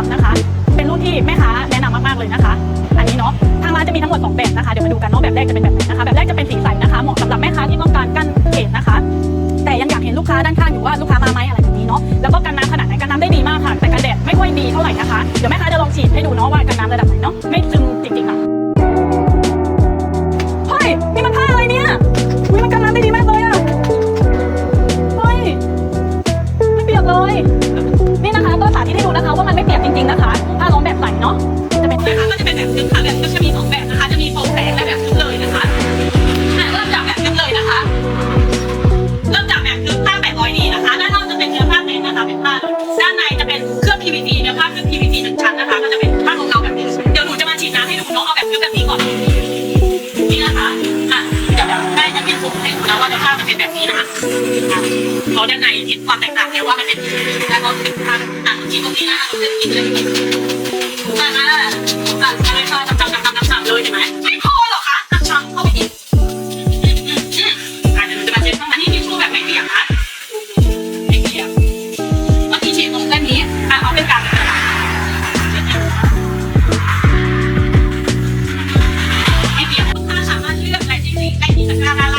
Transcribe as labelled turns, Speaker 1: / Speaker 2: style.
Speaker 1: ับผ้ารองเต็นะคะ เป็นรุ่นที่แม่ค้าแนะนำมากๆเลยนะคะ อันนี้เนาะทางร้านจะมีทั้งหมด 2 แบบนะคะเดี๋ยวมาดูกันเนาะแบบแรกจะเป็นแบบไหนนะคะ แบบแรกจะเป็นสีใสนะคะเหมาะสำหรับแม่ค้าที่ต้องการกั้นเขตนะคะ แต่ยังอยากเห็นลูกค้าด้านข้างอยู่ว่าลูกค้ามาไหมอะไรแบบนี้เนาะแล้วก็กันน้ำขนาดไหนกันน้ำได้ดีมากค่ะ แต่กันแดดไม่ค่อยดีเท่าไหร่นะคะเดี๋ยวแม่ค้าจะลองฉีดให้ดูเนาะว่ากันน้ำระดับไหนเนาะไม่ซึมจริงๆค่ะเฮ้ยนี่มันผ้าอะไรเนี่ยอุ๊ยมันกันน้ำได้ดีมากเลยอะเฮ้ยไม่เปียกเลย ไม่เปียกจริงๆนะคะผ้าร้องแบบใสเนาะจะเป็นนะคะก็จะเป็นแบบทึบค่ะแบบก็จะมีสองแบบนะคะ จะมีโปร่งแสงและแบบทึบเลยนะคะอะเริ่มจากแบบทึบเลยนะคะ เริ่มจากแบบทึบผ้าแปดร้อยดีนะคะด้านนอกจะเป็นเนื้อผ้าเต็นนะคะเป็นผ้าด้านในจะเป็นเครื่อง PVC เนื้อผ้าเครื่อง PVC หนึ่งชั้นนะคะ ก็จะเป็นผ้าของเราแบบนี้เดี๋ยวหนูจะมาฉีดน้ำให้ดูเนาะเอาแบบทึบแบบนี้ก่อนนี่นะคะอะเดี๋ยวแบบได้จะเป็นสูตรให้ดูนะว่าเนื้อผ้ามันเป็นแบบนี้นะคะเพราะด้านในเห็นความแตกต่างเนี่ยว่ามันเป็นแล้วก็เป็นผ้า กี่ตรงนี้นะคะเราจะฉีดเลยอะอะอะจะได้ผ้าดำๆดำๆดำๆเลยเห็นไหมไม่พอหรอคะอะช้ำเข้าไปอีกอะเดี๋ยวหนูจะมาเช็ดข้างในนี่ทิชชู่แบบไม่เปียกนะไม่เปียกเมื่อกี้ฉีดตรงเส้นนี้อะเอาเป็นกางเลยนไม่เปียกลูกค้าสามารถเลือกและจริงๆได้ที่ตะกร้าได้